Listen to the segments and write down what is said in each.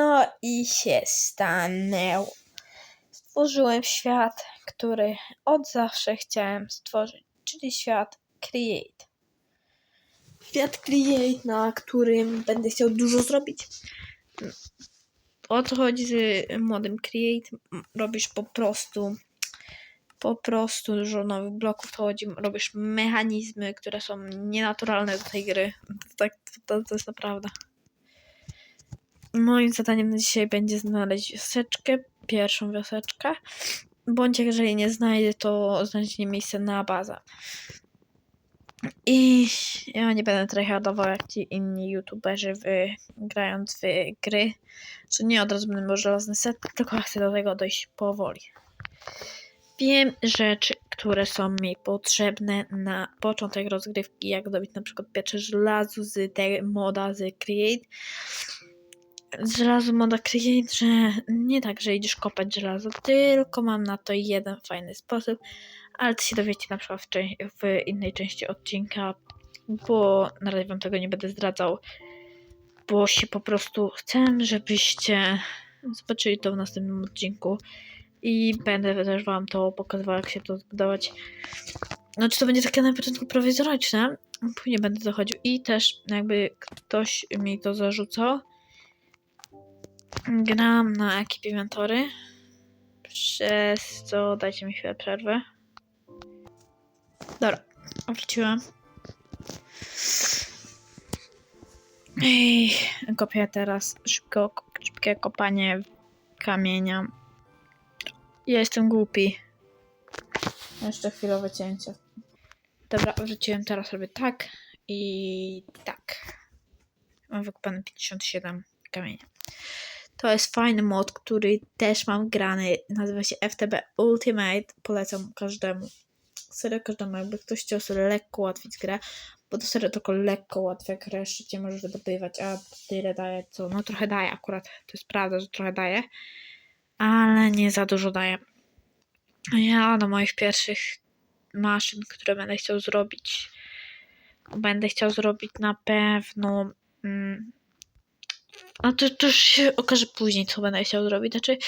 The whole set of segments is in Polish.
No i się stanęło. Stworzyłem świat, który od zawsze chciałem stworzyć, czyli świat Create. Świat Create, na którym będę chciał dużo zrobić. O co chodzi z modem Create? Robisz po prostu po prostu dużo nowych bloków, to chodzi, robisz mechanizmy, które są nienaturalne do tej gry. To, tak, to, to jest naprawdę. Moim zadaniem na dzisiaj będzie znaleźć wioseczkę, pierwszą wioseczkę, bądź jeżeli nie znajdę, to znaleźć miejsce na bazę. I ja nie będę tryhardował jak ci inni youtuberzy w, grając w gry, że nie od razu będę miał żelazny set, tylko chcę do tego dojść powoli. Wiem rzeczy, które są mi potrzebne na początek rozgrywki, jak zdobyć na przykład pierwsze żelazo z moda z Create. Żelazo moda Create, że nie tak, że idziesz kopać żelazo, tylko mam na to jeden fajny sposób, ale to się dowiecie na przykład w, w innej części odcinka, bo na razie wam tego nie będę zdradzał, bo się po prostu chcę, żebyście zobaczyli to w następnym odcinku i będę też wam to pokazywał, jak się to zbudować. Znaczy to będzie takie na początku prowizoryczne, później będę dochodził i też jakby ktoś mi to zarzucał. Gram na ekipie mentory, przez co dajcie mi chwilę przerwy. Dobra, wróciłam. Ej, kopię teraz szybko, szybkie kopanie kamienia. Ja jestem głupi. Jeszcze chwilowe cięcie. Dobra, wróciłem, teraz robię tak i tak. Mam wykopane 57 kamienia. To jest fajny mod, który też mam grany. Nazywa się FTB Ultimate. Polecam każdemu. Serio każdemu, jakby ktoś chciał sobie lekko ułatwić grę, bo to serio tylko lekko ułatwia grę, szybciej możesz wydobywać, a tyle daje co, no trochę daje akurat, to jest prawda, że trochę daje, ale nie za dużo daje. Ja do moich pierwszych maszyn, które będę chciał zrobić, będę chciał zrobić na pewno. Mm, a to, to już się okaże później, co będę chciał zrobić. Znaczy,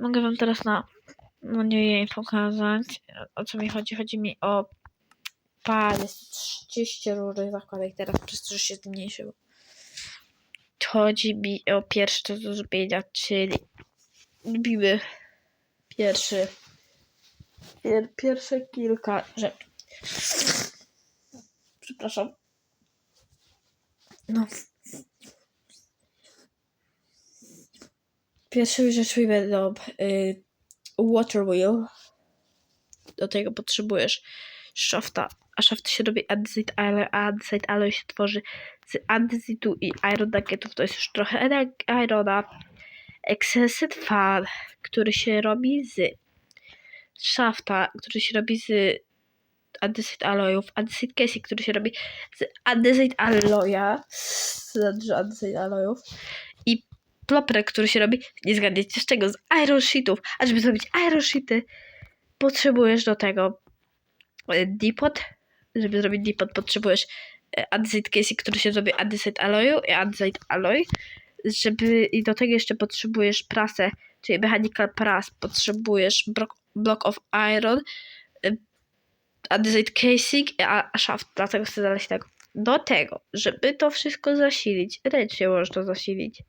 mogę wam teraz na jej pokazać, o co mi chodzi. Chodzi mi o parę, jest 30 różnych zakładek teraz, przez to, że się zmniejszył. Chodzi mi o pierwsze co do zrobienia, czyli lubimy pierwszy pier, pierwsze kilka rzeczy. Przepraszam. No. Pierwsze rzeczy będą y, water wheel. Do tego potrzebujesz shafta. A shaft się robi andesite alloy, a andesite alloy się tworzy z andesitu i iron nuggetów. To jest już trochę irona. Excessive fan, który się robi z shafta, który się robi z andesite alloyów, andesite casing, który się robi z andesite alloya, z dużo andesite alloyów i plopper, który się robi, nie zgadniecie z czego, z iron sheetów. A żeby zrobić iron sheety, potrzebujesz do tego e, dipot. Żeby zrobić dipot, potrzebujesz e, andesite casing, który się robi andesite alloyu i andesite alloy. Żeby, I do tego jeszcze potrzebujesz prasę, czyli mechanical press, potrzebujesz block, block of iron, y, andesite casing, a, shaft, dlatego chcę znaleźć tego. Do tego, żeby to wszystko zasilić, ręcznie to zasilić.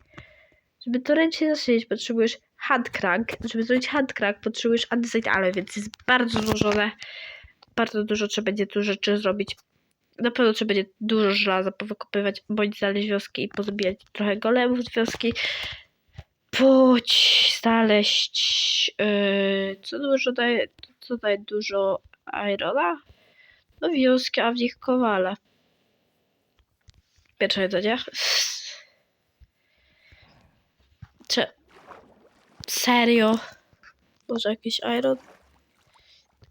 Żeby to ręcznie zasilić, potrzebujesz handcrank. Żeby zrobić handcrank, potrzebujesz andesite alloy, więc jest bardzo złożone. Bardzo dużo trzeba będzie tu rzeczy zrobić. Na pewno trzeba będzie dużo żelaza powykopywać, bądź znaleźć wioski i pozbijać trochę golemów z wioski. Bądź znaleźć, yy, co dużo daje, co daje dużo irona? No wioski, a w nich kowale. Pierwsze jedzenie. Czy... Serio? Może jakiś iron?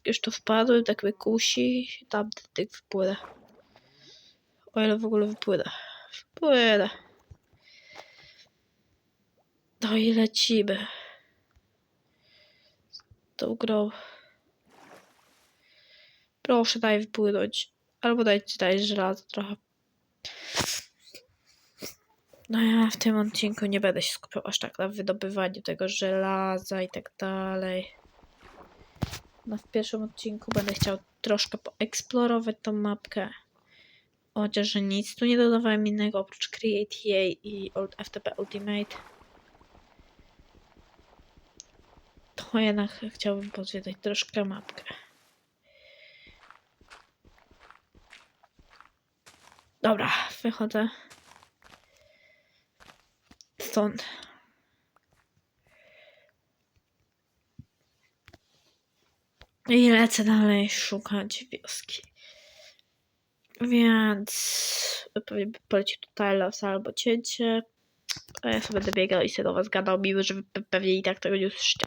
Już tu wpadłem, tak mnie kusi. Tam tak wypłynę. O ile w ogóle wypłynę. Wypłynę. No i lecimy. Tą grą. Proszę, daj wypłynąć. Albo dajcie, daj żelazo trochę. No ja w tym odcinku nie będę się skupiał aż tak na wydobywaniu tego żelaza i tak dalej. No w pierwszym odcinku będę chciał troszkę poeksplorować tą mapkę. Chociaż że nic tu nie dodawałem innego oprócz Create EA i Old FTP Ultimate. To jednak chciałbym pozwiedzać troszkę mapkę. Dobra, wychodzę. Stąd. I lecę dalej szukać wioski. Więc pewnie by polecił tutaj los albo cięcie. A ja sobie będę biegał i sobie do was gadał, miły, że wy pe- pewnie i tak tego nie usłyszycie.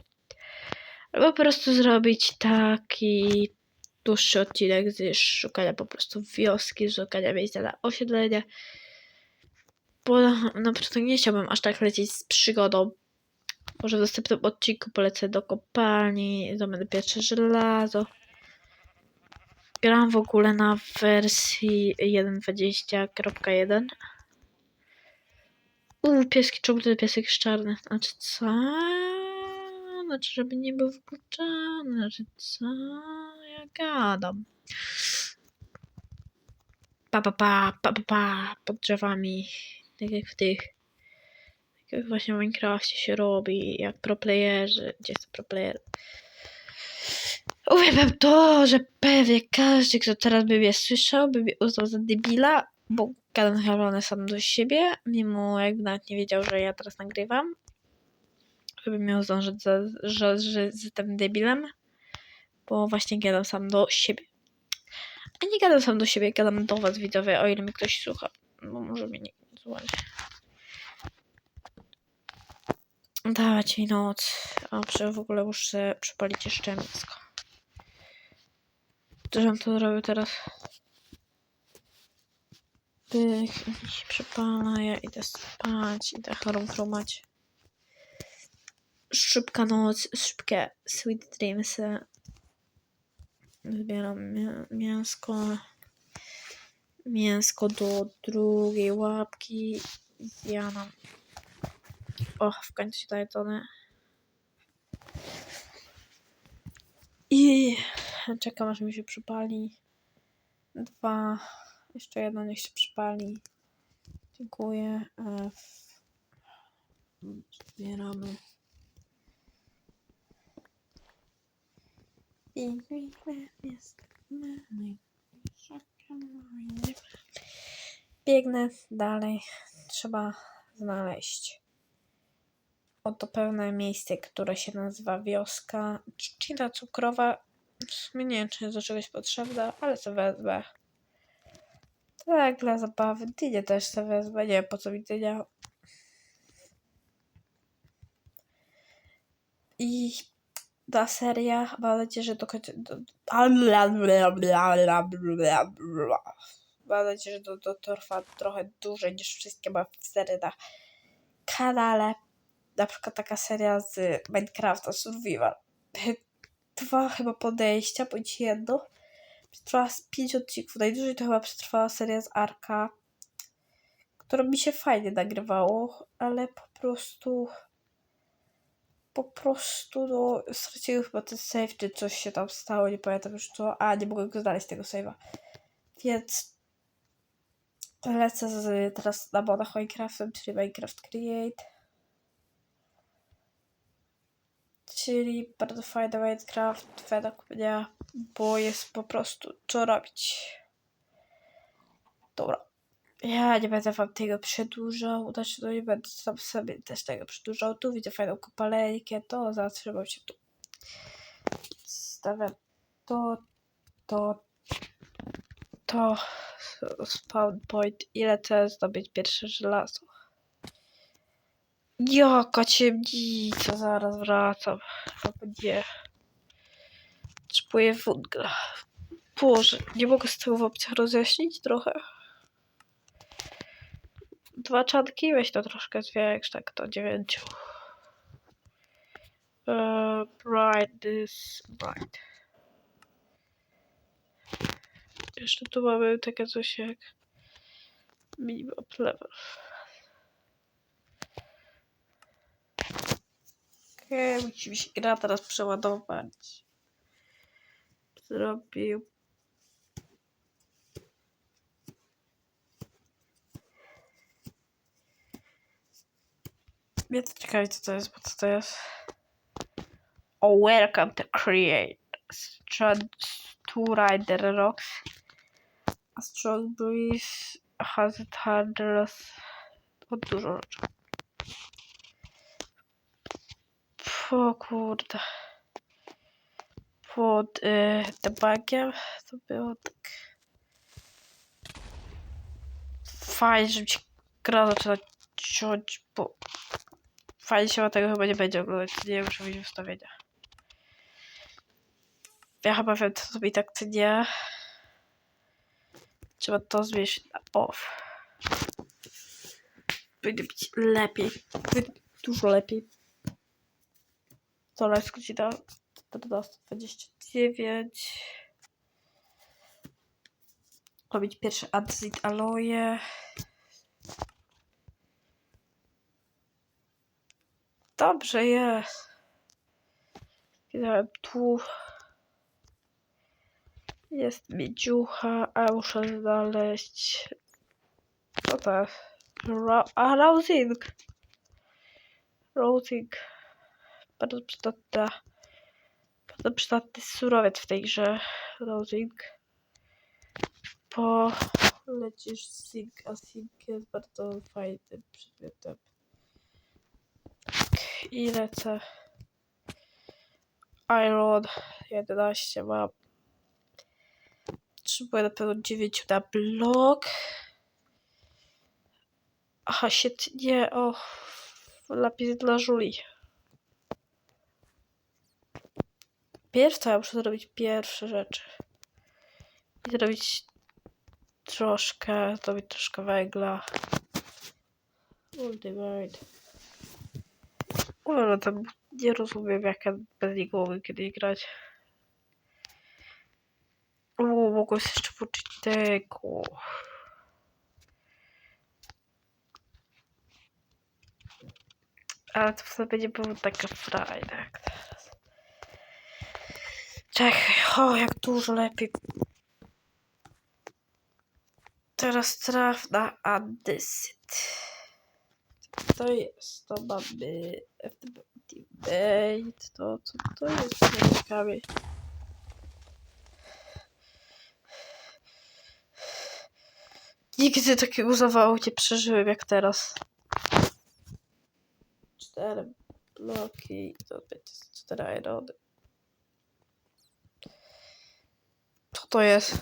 Albo po prostu zrobić taki dłuższy odcinek z szukania po prostu wioski, szukania miejsca na osiedlenie. Bo na początek nie chciałbym aż tak lecieć z przygodą. Może w następnym odcinku polecę do kopalni, zdobędę pierwsze żelazo. Gram w ogóle na wersji 1.20.1. Uuu, pieski, czemu ten piesek jest czarny? Znaczy co? Znaczy, żeby nie był wykluczony. Znaczy co? Ja gadam. Pa, pa, pa, pa, pa, pa, pod drzewami. Tak jak w tych. Tak jak właśnie w Minecrafcie się robi, jak pro playerzy. Gdzie jest pro player? Uwielbiam to, że pewnie każdy, kto teraz by mnie słyszał, by mnie uznał za debila, bo gadam chyba sam do siebie, mimo jakby nawet nie wiedział, że ja teraz nagrywam. Żeby uznał, że, za, że, że jestem debilem, bo właśnie gadam sam do siebie. A nie gadam sam do siebie, gadam do was widzowie, o ile mi ktoś słucha, bo może mnie nie słuchać. Dawać noc, a przy w ogóle muszę przypalić jeszcze mięsko. Żebym to zrobił teraz. I się przypala, ja idę spać, idę chorą chrumać. Szybka noc, szybkie sweet dreamsy. Zbieram mię- mięsko. Mięsko do drugiej łapki. Zjadam. O, w końcu się daje tony. I czekam aż mi się przypali. Dwa. Jeszcze jedno niech się przypali. Dziękuję. E, w- Zbieramy. Piękne jest. Biegnę dalej. Trzeba znaleźć oto pewne miejsce, które się nazywa wioska. Trzcina cukrowa. Nie wiem, czy jest do czegoś potrzebna, ale co wezmę. Tak, dla zabawy. Dynię też sobie wezmę. Nie wiem, po co mi dynia. I ta seria, mam nadzieję, że do końca... Do... Mam nadzieję, że to, to, trwa trochę dłużej niż wszystkie moje serie na kanale. Na przykład taka seria z Minecrafta Survival. Dwa chyba podejścia, bądź jedno. Przetrwała z pięć odcinków. Najdłużej to chyba przetrwała seria z Arka, którą mi się fajnie nagrywało, ale po prostu po prostu no straciłem chyba ten save, czy coś się tam stało, nie pamiętam już co, a nie mogłem go znaleźć tego save'a. Więc lecę z, teraz na modach Minecraftem, czyli Minecraft Create. Czyli bardzo fajny Minecraft według mnie, bo jest po prostu co robić. Dobra. Ja nie będę wam tego przedłużał, znaczy no nie będę sam sobie też tego przedłużał. Tu widzę fajną kopalejkę, to zatrzymam się tu. Stawiam to, to, to, spawn point i lecę zdobyć pierwsze żelazo. Jaka ciemnica, zaraz wracam. Albo nie. Potrzebuję węgla. Boże, nie mogę z tego w opcjach rozjaśnić trochę dwa czadki, weź to troszkę zwiększ, tak to dziewięciu. E, uh, bright this bright. Jeszcze tu mamy takie coś jak minimum level. Okej, okay, musimy się gra teraz przeładować. Zrobił Mnie to co to jest, bo co to jest? Oh, welcome to create. Two Rider Rocks. A strong breeze has it hardest. O dużo rzeczy. O kurde. Pod y, debugiem to było tak. Fajnie, żeby ci gra zaczyna ciąć, bo fajnie się tego chyba nie będzie oglądać. Nie muszę mieć ustawienia. Ja chyba wiem, co zrobić tak, co nie. Trzeba to zmniejszyć na off. Będzie być lepiej. Dużo lepiej. Co live godzina 14.29. Robić pierwszy Adzit Aloe. Dobrze jest. Kidałem tu. Jest miedziucha, a muszę znaleźć. Co to jest? A, Rousing. Rousing. Bardzo przydatna. Bardzo przydatny surowiec w tej grze. Rousing. Bo lecisz Sing, a Sing jest bardzo fajnym przedmiotem. I lecę. Iron 11 mam. Potrzebuję na pewno 9 na blok. Aha, się nie, o. Lapis dla żuli. Pierwsze, to ja muszę zrobić pierwsze rzeczy. I zrobić troszkę, zrobić troszkę węgla. Ultimate. Ale tam nie rozumiem, jak ja bez mogę kiedyś grać. O, mogę się jeszcze włączyć tego. Ale to wtedy nie było taka frajda jak teraz. Czekaj, o jak dużo lepiej. Teraz traf na andysyt. To jest, to mamy FTB Teammate, to co to jest ciekawie. Nigdy takiego zawału nie przeżyłem jak teraz. Cztery bloki, to będzie cztery irony. Co to jest?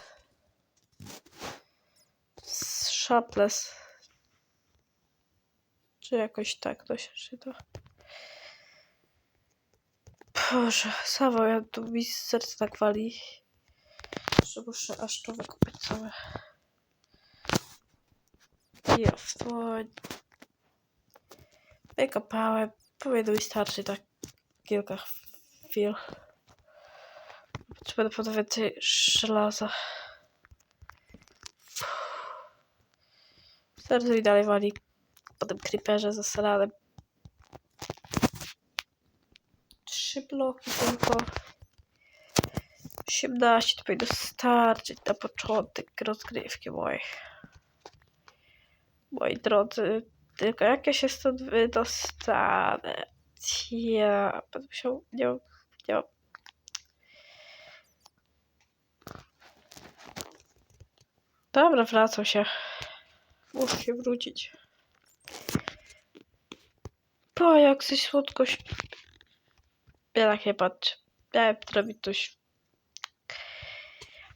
Sharpless. Czy jakoś tak to się czyta? Boże, Sawo, ja tu mi serce tak wali. Że muszę aż to wykupić całe. Ja wstąd. Wykopałem. Powinno mi starczyć tak kilka chwil. Trzeba po więcej żelaza. Serce mi dalej wali. Po tym creeperze ze saladem. Trzy bloki tylko. 18 to powinno starczyć na początek rozgrywki mojej. Moi drodzy, tylko jak ja się stąd wydostanę? Ja będę musiał, nie nie. Dobra, wracam się. Muszę się wrócić. Bo jak coś słodko śpi. Ja tak nie patrzę. Miałem zrobić coś.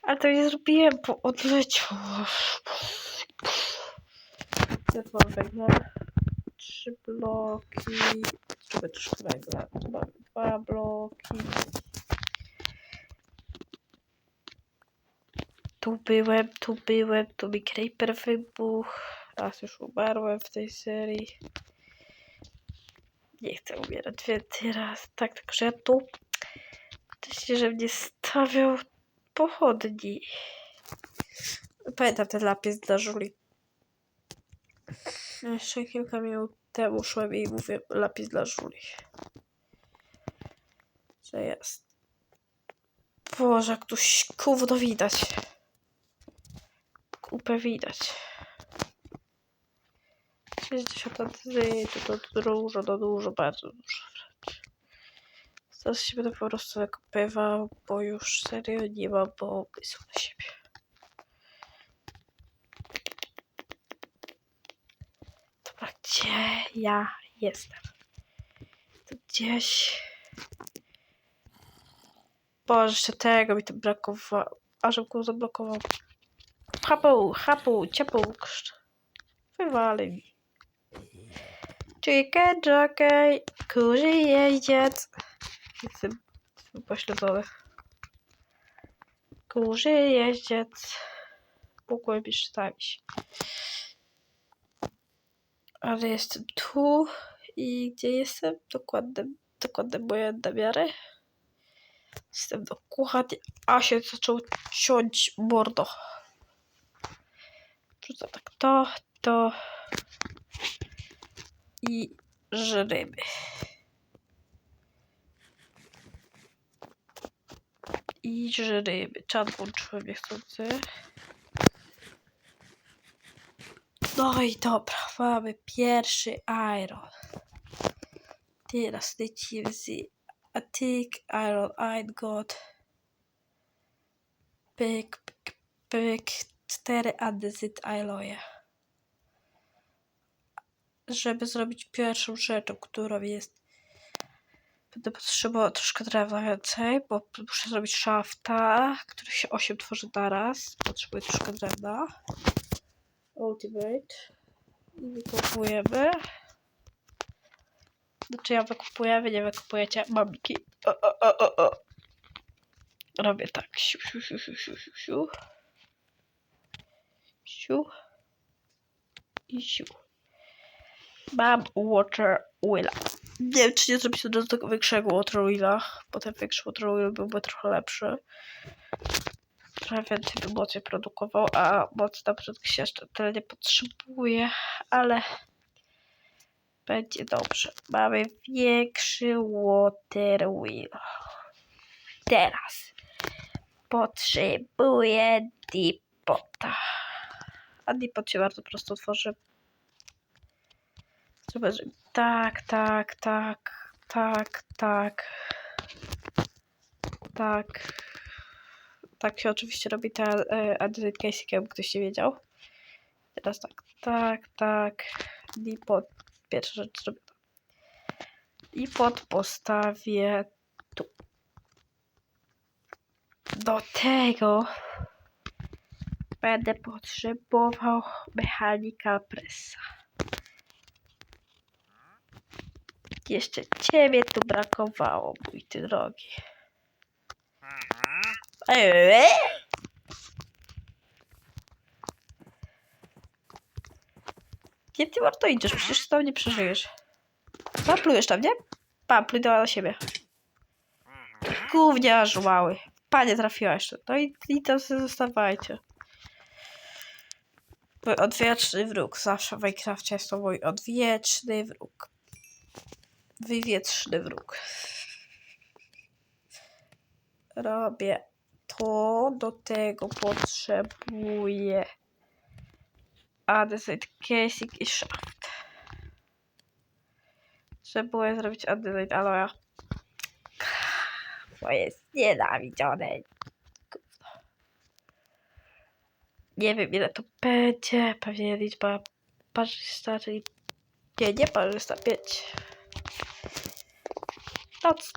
Ale to nie zrobiłem, bo odleciał. Ja tu mam węgla. Trzy bloki. Żeby troszkę węgla. Dwa bloki. Tu byłem, tu byłem, tu mi creeper wybuchł. Raz już umarłem w tej serii. Nie chcę umierać więcej raz. Tak, tylko że ja tu myślę, że mnie stawiał pochodni. Pamiętam ten lapis dla żuli. Jeszcze kilka minut temu szłem i mówię lapis dla żuli. Że jest. Boże, jak tu gówno widać. Kupę widać. 60 antyzytu to dużo, to dużo, bardzo dużo. Teraz się będę po prostu wykupywał, bo już serio nie mam pomysłu na siebie. Dobra, gdzie ja jestem? To gdzieś... Boże, jeszcze tego mi to brakowało. A żebym go zablokował. Hapu, hapu, ciepł krzt. Wywalej mi. Chicken jockey, kurzy jeździec. Pośledzony. Kurzy jeździec. Jeszcze stawić. Ale jestem tu i gdzie jestem? Dokładne, dokładne moje namiary. Jestem dokładnie. A się zaczął ciąć mordo. Rzucam tak to, to i żryby. I żryby. Czad włączyłem niechcący. No i dobra, mamy pierwszy iron. Teraz lecimy z a thick iron I'd got. Pyk, pyk, pyk. Cztery andezyt alloye. Żeby zrobić pierwszą rzeczą, którą jest Będę potrzebowała troszkę drewna więcej, bo muszę zrobić szafta, który się 8 tworzy naraz. Potrzebuję troszkę drewna. Ultimate. I wykupujemy. Znaczy ja wykupuję, wy nie wykupujecie. Mamiki. O, o, o, o, o. Robię tak. Siu, siu, siu, siu, siu, siu. Siu. I siu. Mam water wheel. Nie wiem, czy nie zrobić razu tego większego water wheela, bo ten większy water wheel byłby trochę lepszy. Trochę więcej by mocy produkował, a mocy na przykład się jeszcze tyle nie potrzebuje, ale będzie dobrze. Mamy większy water wheel. Teraz potrzebuję dipota. A dipot się bardzo prosto tworzy. Żeby... Tak, tak, tak, tak, tak. Tak. Tak się oczywiście robi ta e, Android Casing, jakby ktoś nie wiedział. Teraz tak, tak, tak. Dipot. Pierwsza rzecz zrobiona. Dipot postawię tu. Do tego będę potrzebował Mechanical Pressa. Jeszcze ciebie tu brakowało, mój ty drogi. Eee? Gdzie ty warto idziesz? Przecież tam nie przeżyjesz. Paplujesz tam, nie? Papluj do siebie. Gówniarz mały. Panie trafiła jeszcze. No i, i tam sobie zostawajcie. Mój odwieczny wróg. Zawsze w Minecrafcie jest to mój odwieczny wróg. Wywietrzny wróg. Robię to. Do tego potrzebuję Andesite Casing i Shaft. Trzeba zrobić Andesite Alloy. To jest nienawidzione. Nie wiem ile to będzie. Pewnie liczba parzysta, czyli... Nie, nie parzysta, 5. Noc.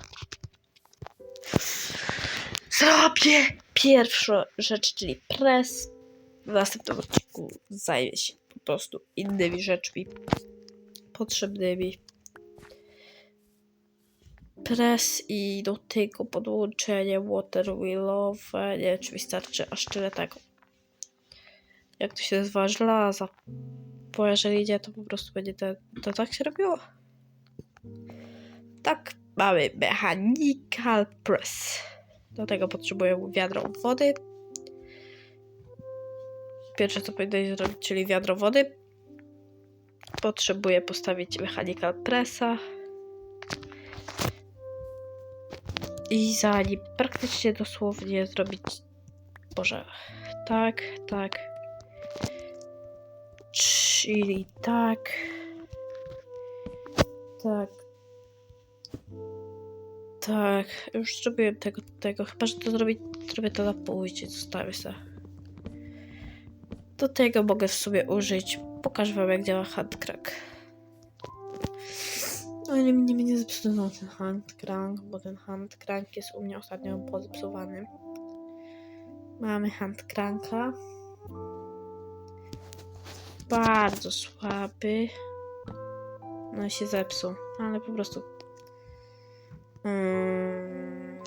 Zrobię pierwszą rzecz, czyli press. W następnym odcinku zajmie się po prostu innymi rzeczami potrzebnymi. Press i do tego podłączenie waterwheelowe. Nie wiem, czy aż tyle tego. Jak to się nazywa? Żelaza. Bo jeżeli nie, to po prostu będzie to, to tak się robiło. Tak, mamy mechanical press. Do tego potrzebuję wiadro wody. Pierwsze co powinno zrobić, czyli wiadro wody. Potrzebuję postawić mechanical pressa. I za nim praktycznie dosłownie zrobić. Boże. Tak, tak. Czyli tak. Tak. Tak, już zrobiłem tego, tego. Chyba, że to zrobić, zrobię to na pójdzie, zostawię sobie. Do tego mogę w sobie użyć. Pokażę wam, jak działa handcrank. No nie, nie będzie zepsuty ten handcrank, bo ten handcrank jest u mnie ostatnio pozepsowany. Mamy handcranka. Bardzo słaby. No i się zepsuł, ale po prostu Mm,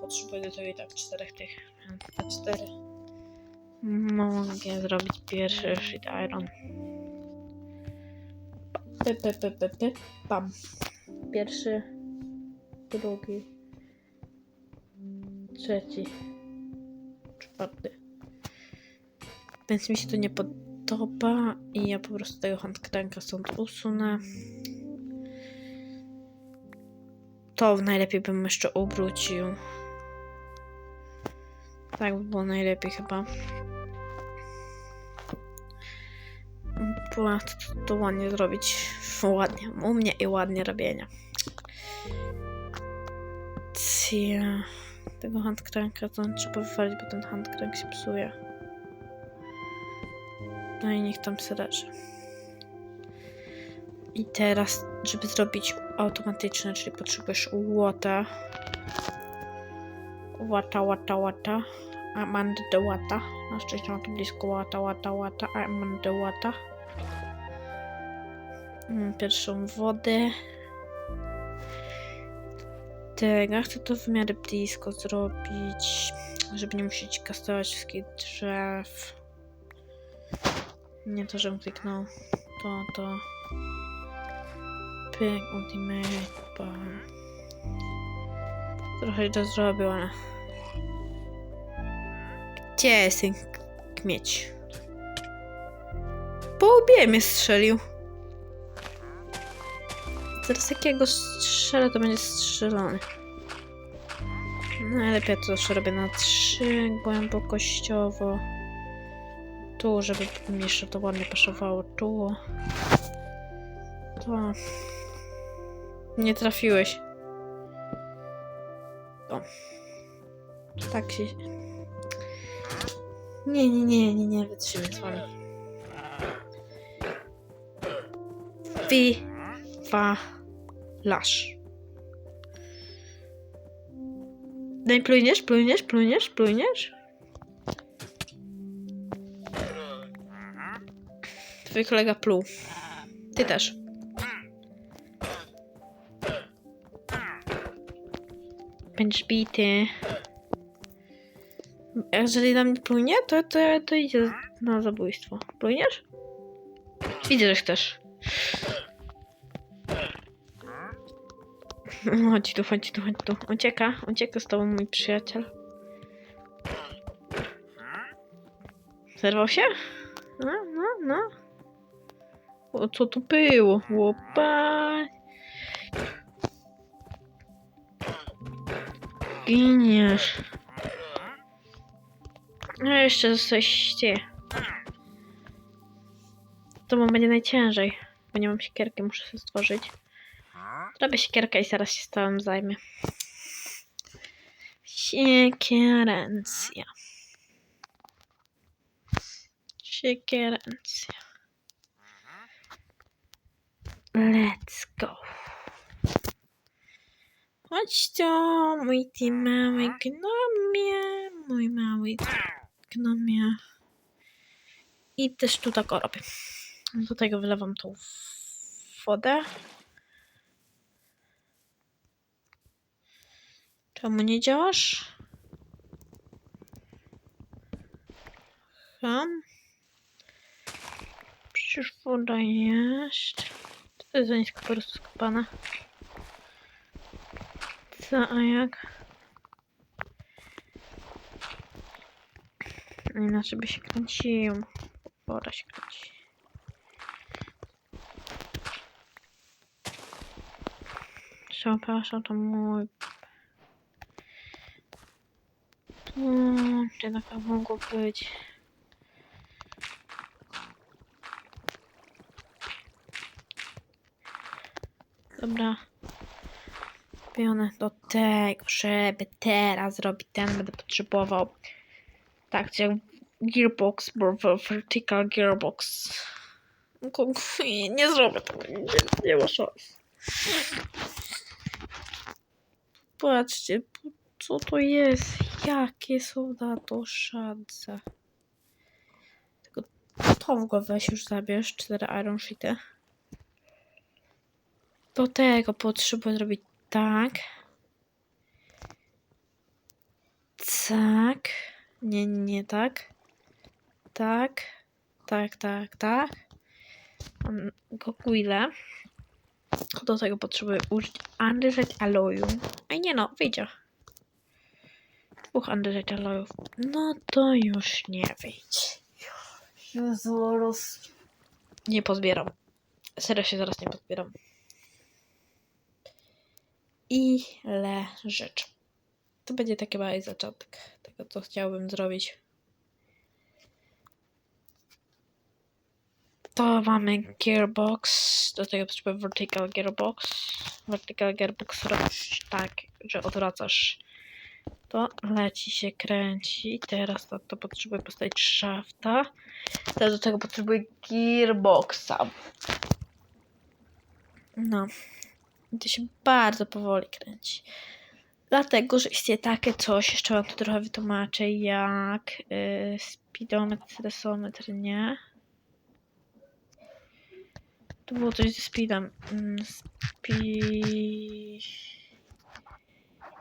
potrzebuję tego i tak czterech tych. A cztery. Mogę zrobić pierwszy sheet iron. P, p, p, p, p, pam. Pierwszy, drugi, trzeci, czwarty. Więc mi się to nie podoba i ja po prostu tego handcranka stąd usunę. To najlepiej bym jeszcze obrócił. Tak by było najlepiej chyba. Była to, to ładnie zrobić. Ładnie. U mnie i ładnie robienia. Cia. Tego handcranka to trzeba wywalić, bo ten handcrank się psuje. No i niech tam se leży. I teraz, żeby zrobić automatyczne, czyli potrzebujesz łota. Łata, łata, łata. The łata. Na szczęście mam tu blisko łata, łata, łata. The łata. Mm, Pierwszą wodę. Tego, chcę to w miarę blisko zrobić, żeby nie musieć kastować wszystkich drzew. Nie to, żebym kliknął. To, to. Pyk, ultimate, bam. Trochę to zrobił, ale... Gdzie jest ten kmieć? Po łbie mnie strzelił. Teraz jakiego strzelę, to będzie strzelony. Najlepiej to zawsze robię na trzy głębokościowo. Tu, żeby mi jeszcze to ładnie pasowało. Tu. To. Nie trafiłeś. O. Tak się. Nie, nie, nie, nie, nie, wytrzymaj z wami. Wi. Wa. Lasz. Daj, plujniesz, plujniesz, plujniesz, plujniesz? Twój kolega pluł. Ty też. Będziesz bity. Jeżeli na mnie płynie, to, to, to idzie na zabójstwo. Płyniesz? Widzę, że chcesz. Chodź tu, chodź tu, chodź tu. Ucieka, ucieka z tobą mój przyjaciel. Zerwał się? No, no, no. O, co tu było? Łopa. Giniesz. No jeszcze coś ty. To mu będzie najciężej. Bo nie mam siekierki, muszę sobie stworzyć. Zrobię siekierkę i zaraz się z całym zajmę. Siekierencja. Siekierencja. Let's go. Tu, mój ty mały gnomie, mój mały gnomie. I też tu tak robię. Do tego wylewam tą wodę. Czemu nie działasz? Ham. Przecież woda jest. To jest za nisko po prostu skopana. Co, a jak? Inaczej by się kręcił. Woda się kręci. Przepraszam, to mój Hmm, jednak tak mogło być. Dobra. Kupione do tego, żeby teraz zrobić ten, będę potrzebował. Tak, jak gearbox, bo vertical gearbox. Nie zrobię tego, nie, nie ma szans. Patrzcie, co to jest? Jakie są na to szanse? Tylko to w ogóle weź już zabierz, cztery iron sheety. Do tego potrzebuję zrobić tak. Tak. Nie, nie tak. Tak. Tak, tak, tak. Mam Goguile. Do tego potrzebuję użyć andesite alloyu. A nie no, wyjdzie. Dwóch andesite allowów. No to już nie wyjdzie. Jezu, roz... Nie pozbieram. Serio się zaraz nie pozbieram. Ile rzeczy. To będzie taki mały zaczątek tego, co chciałbym zrobić. To mamy gearbox. Do tego potrzebuję vertical gearbox. Vertical gearbox robisz tak, że odwracasz. To leci się, kręci. Teraz to, to potrzebuję postawić szafta. Teraz do tego potrzebuję gearboxa. No. I to się bardzo powoli kręci. Dlatego, że istnieje takie coś, jeszcze wam to trochę wytłumaczę, jak yy, speedometr, stresometr, nie? To było coś ze speedem. Mm, Speed...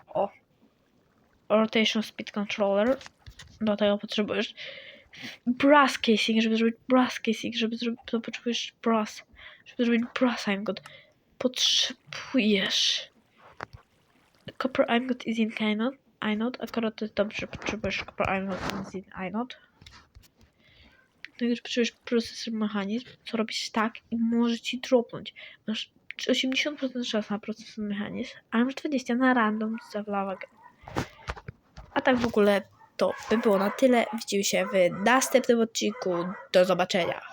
O. Rotation Speed Controller. Do tego potrzebujesz brass casing, żeby zrobić brass casing, żeby zrobić, to potrzebujesz brass, żeby zrobić brass ingot. Potrzebujesz copper ingot is in ingot, ingot, akurat to jest dobrze, potrzebujesz copper ingot is in. No i potrzebujesz procesor mechanizm, co robisz tak i może ci dropnąć. Masz 80% szans na procesor mechanizm, ale masz 20 na random za lawagę. A tak w ogóle to by było na tyle. Widzimy się w następnym odcinku. Do zobaczenia.